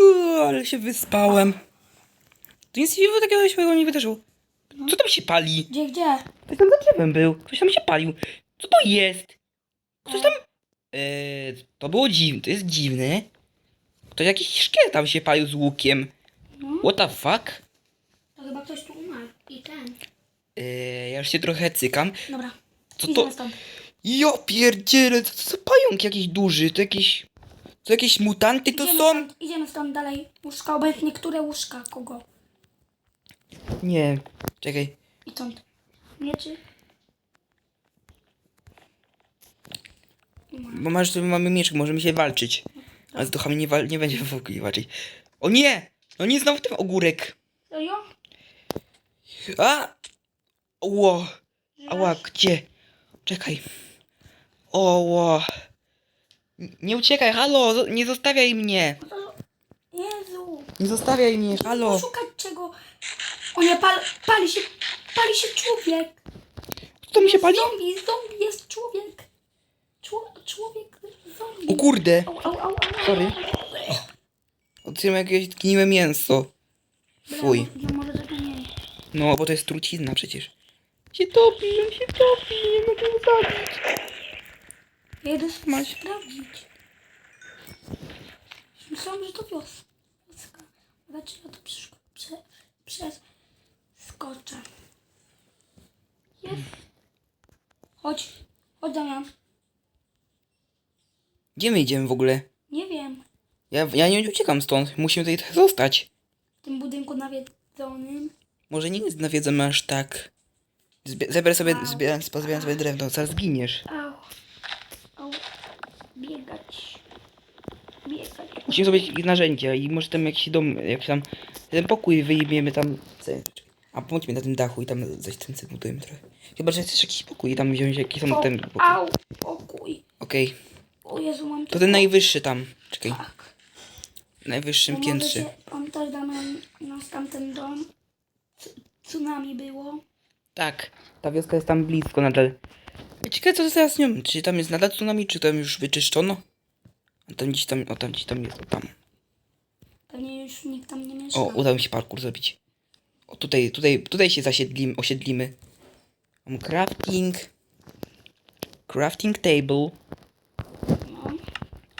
Uuu, ale się wyspałem. To nic się takiego świetnego nie wydarzyło. Co tam się pali? Gdzie, gdzie? Ktoś tam za drzewem był. Ktoś tam się palił. Co to jest? Ktoś tam... Eee, to było dziwne. To jest dziwne. Ktoś jakiś szkielet tam się palił z łukiem. No, What the fuck? to chyba ktoś tu umarł. I ten. Eee, ja już się trochę cykam. Dobra. Co Idziemy to? stąd. Jo pierdziele, co to za pająk jakiś duży? To jakieś... To jakieś mutanty to Idziemy są? Stąd, idziemy stąd dalej. Łóżka, obecnie które łóżka? Kogo? Nie. Czekaj. I stąd. Mieczy? Bo masz, mamy mieczek, możemy się walczyć. Ale z duchami nie, wal, nie będziemy w ogóle walczyć. O nie! No nie znowu ten ogórek. Serio? A! Ło! Ała, gdzie? Czekaj. Oło. N- Nie uciekaj, halo, zo- nie zostawiaj mnie. Jezu. Nie zostawiaj mnie, halo. Szukać czego? O nie, pal, pali się, pali się człowiek. Co mi się pali? Zombie, zombie jest człowiek. Czło, człowiek, zombie. O kurde. Au, au, au, au. Sorry. Otrzymałem jakieś zgniłe mięso. Fuj. No, no może tego nie. No, bo to jest trucizna przecież. Się topi, on się topi, nie mogę go zabić. Ja idę Masz. sprawdzić. Myślałam, że to wios. wioska. Znaczy ja to prze, prze, przez skoczę. Jest. Chodź. Chodź Damian. Gdzie my idziemy w ogóle? Nie wiem. Ja, ja nie uciekam stąd, musimy tutaj trochę zostać. W tym budynku nawiedzonym. Może nie jest nawiedzony aż tak. Zbie- Zebrę sobie, zbieram, sobie drewno, zaraz zginiesz. Au. Musimy zrobić jakieś narzędzia i może tam jakiś dom, jakiś tam, ten pokój wyjmiemy tam. A mi na tym dachu i tam coś tym zbudujemy trochę. Chyba, że chcesz jakiś pokój i tam wziąć jakiś tam O, ten pokój. au. Pokój. Okej, O Jezu, mam to ten najwyższy tam. Czekaj, Tak. najwyższym No piętrze. możecie- Pamiętasz, Damian, nasz tamten dom? Tsu- Tsunami było. Tak, ta wioska jest tam blisko nadal. Ciekawe co to teraz nią, czy tam jest nadal tsunami, czy tam już wyczyszczono? A tam gdzieś tam, o tam gdzieś tam jest, o tam. Pewnie już nikt tam nie mieszka. O, udało mi się parkour zrobić. O, tutaj, tutaj, tutaj się zasiedlimy, osiedlimy. Mam crafting. Crafting table,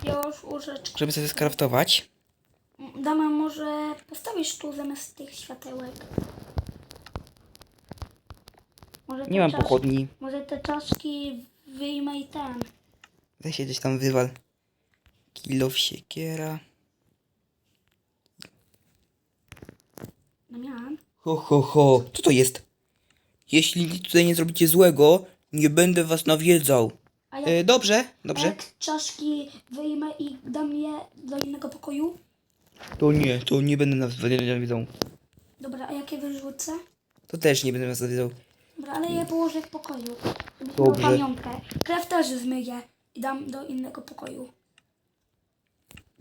No. Już łóżeczko. żeby sobie skraftować. Dama, może postawisz tu zamiast tych światełek? Może te Nie mam pochodni. Może te czaszki wyjmę i ten. Weź się gdzieś tam wywal. Kilof siekiera. Damian? Ho, ho, ho. Co to jest? Jeśli nic tutaj nie zrobicie złego, nie będę was nawiedzał. A jak, E, dobrze, dobrze. jak czaszki wyjmę i dam je do innego pokoju? To nie, to nie będę nas nawiedzał. Dobra, a jakie wyrzucę? To też nie będę was nawiedzał. Dobra, ale je położę w pokoju. Dobrze. pamiątkę. Krew też zmyję i dam do innego pokoju.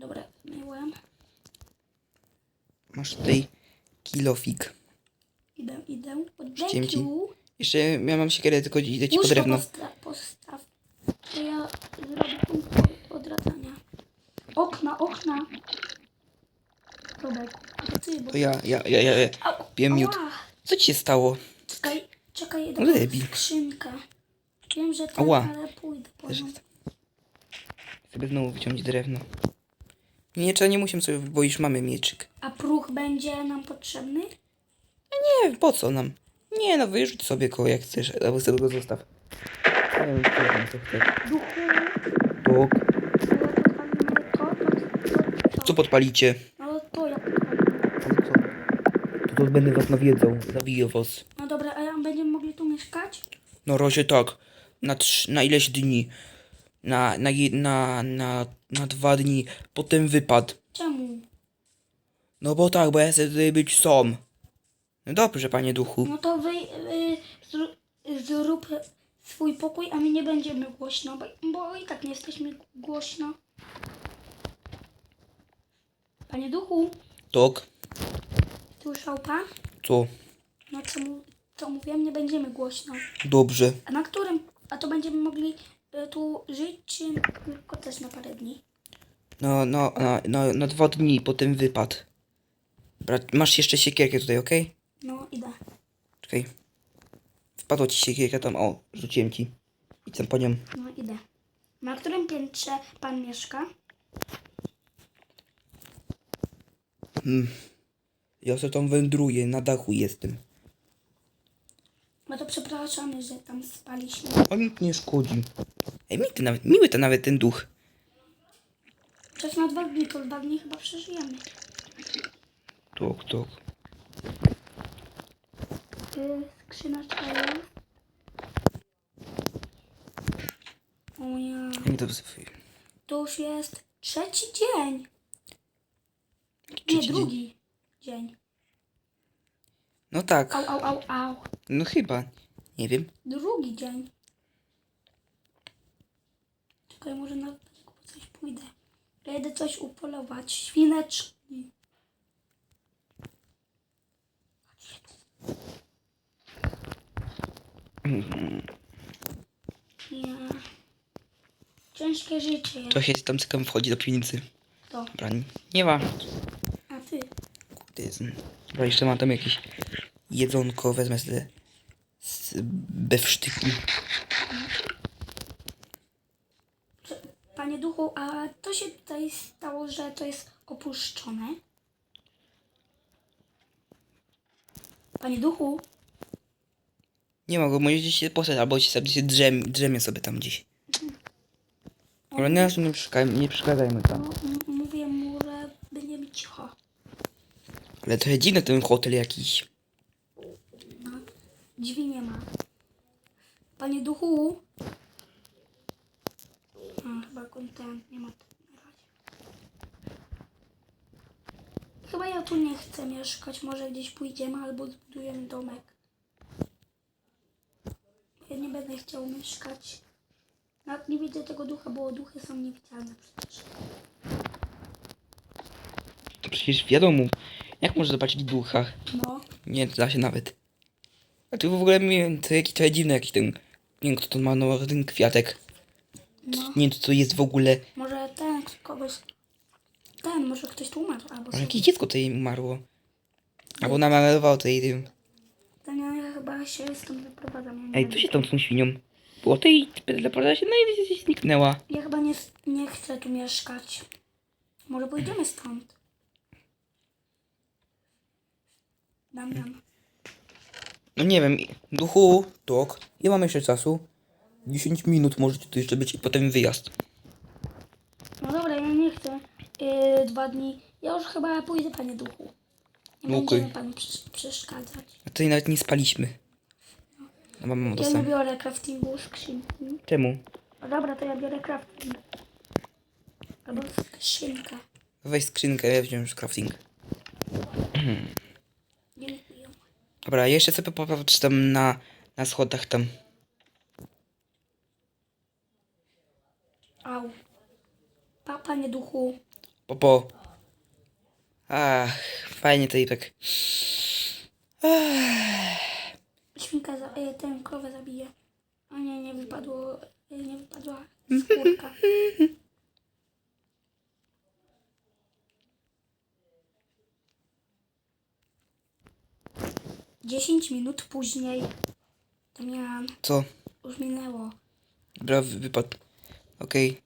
Dobra, myłem. Masz tutaj kilofik. Idę, idę. Rzuciłem ci. Thank you. Jeszcze ja mam siekierę, tylko idę ci po Łóżko drewno. posta- postaw. To ja zrobię punkt odradzania. Okna, okna. Robek, to ty, bo... To ja, ja, ja, ja, ja. Au, piję miód. ała. Co ci się stało? Czekaj, czekaj, No dam debil. skrzynkę. Wiem, że tak, Ała. ale pójdę po Też nią. jest. Sobie znowu wyciągnąć drewno. Nie, trzeba, nie musimy sobie, bo już mamy mieczyk. A próg będzie nam potrzebny? Nie, po co nam? Nie no, wyrzuć sobie go jak chcesz, albo sobie go zostaw. Nie wiem, co tam, co chcesz. Duchu, to, to, to, to, Co podpalicie? No to ja podpalę. To, to będę was nawiedzał, zabiję was. No dobra, a ja będziemy mogli tu mieszkać? Na razie tak. Na, trz, na ileś dni. Na, na, na, na, na dwa dni. Potem wypad. Czemu? No bo tak, bo ja chcę tutaj być sam. No dobrze, panie duchu. No to wy y, zró zrób swój pokój, a my nie będziemy głośno, bo, bo i tak nie jesteśmy głośno. Panie duchu, Tak, słyszał pan? co? No co, mu, co mówiłem, nie będziemy głośno. Dobrze. A na którym? A to będziemy mogli tu żyć, czy tylko też na parę dni? No, no, no, no, no dwa dni po tym wypad. Brat, masz jeszcze siekierkę tutaj, okej? No, idę. Czekaj. Wpadła ci siekierka tam, o, rzuciłem ci. Idź tam po nią. No, idę. Na którym piętrze pan mieszka? Hmm. Ja sobie tam wędruję, na dachu jestem. No to przepraszamy, że tam spaliśmy. On nic nie szkodzi. Ej, mi ty nawet, miły to nawet ten duch. Czas na dwa dni, to dwa dni chyba przeżyjemy. Tok, tok. Y, skrzyneczka jest. O ja. Nie to. To już jest trzeci dzień. Nie, drugi dzień. No tak, Au, au, au, au. no chyba. Nie wiem. Drugi dzień. Czekaj, może na coś pójdę. Ja jedę coś upolować. Świneczki. Ja. Ciężkie życie. To się tam cykam wchodzi do piwnicy. To. Dobra, nie ma. A ty? Kurde, jest. Dobra, jeszcze mam tam jakieś jedzonko, wezmę sobie z bewsztyki. Panie duchu, a to się tutaj stało, że to jest opuszczone? Panie duchu, Nie mogę, może gdzieś się postać, albo się sobie się drzemie, drzemie sobie tam gdzieś. Ale nie, nie, przeszkadzajmy, nie przeszkadzajmy tam. no, mówię mu, że będzie mi cicho. Ale trochę dziwny ten hotel jakiś. No, drzwi nie ma. Panie duchu? A, chyba kontent nie ma tu na razie. Chyba ja tu nie chcę mieszkać. Może gdzieś pójdziemy albo zbudujemy domek. Ja nie będę chciał mieszkać. Nawet nie widzę tego ducha, bo duchy są niewidzialne przecież. To przecież wiadomo. Jak może zobaczyć ducha? No, Nie da się nawet. A tu w ogóle mi to jakiś trochę dziwny jakiś ten. Nie wiem kto to ma, no ten kwiatek. no. Nie wiem co to jest w ogóle. Może ten kogoś... Ten, może ktoś tu umarł albo Może jakieś dziecko tutaj umarło. Albo namalował tutaj tym. Ten ja chyba się stąd wyprowadzam. Ja, nie Ej, wiem. co się tam z tą świnią? Było tej teleportacja się, no i zniknęła. Ja chyba nie, nie chcę tu mieszkać. Może pójdziemy stąd. Damian. No nie wiem, duchu, tok. Ja mam jeszcze czasu. 10 minut możecie tu jeszcze być i potem wyjazd. No dobra, ja nie chcę. Yy, dwa dni. Ja już chyba pójdę, panie duchu. Nie Okej. będziemy panu przesz- przeszkadzać. A tutaj nawet nie spaliśmy. No mam Ja nie dostęp. biorę craftingu skrzynki. Czemu? No dobra, to ja biorę crafting. Albo skrzynkę. Weź skrzynkę, ja wziąłem już crafting. Dobra, jeszcze sobie popatrz tam na, na schodach tam. Au. Pa, panie duchu. Popo. Ach, fajnie tutaj tak. Świnka, za, y, tę krowę zabije. A nie, nie wypadło, y, nie wypadła skórka. 10 minut później. Damian, Co? już minęło. Dobra, wypadł. Okej.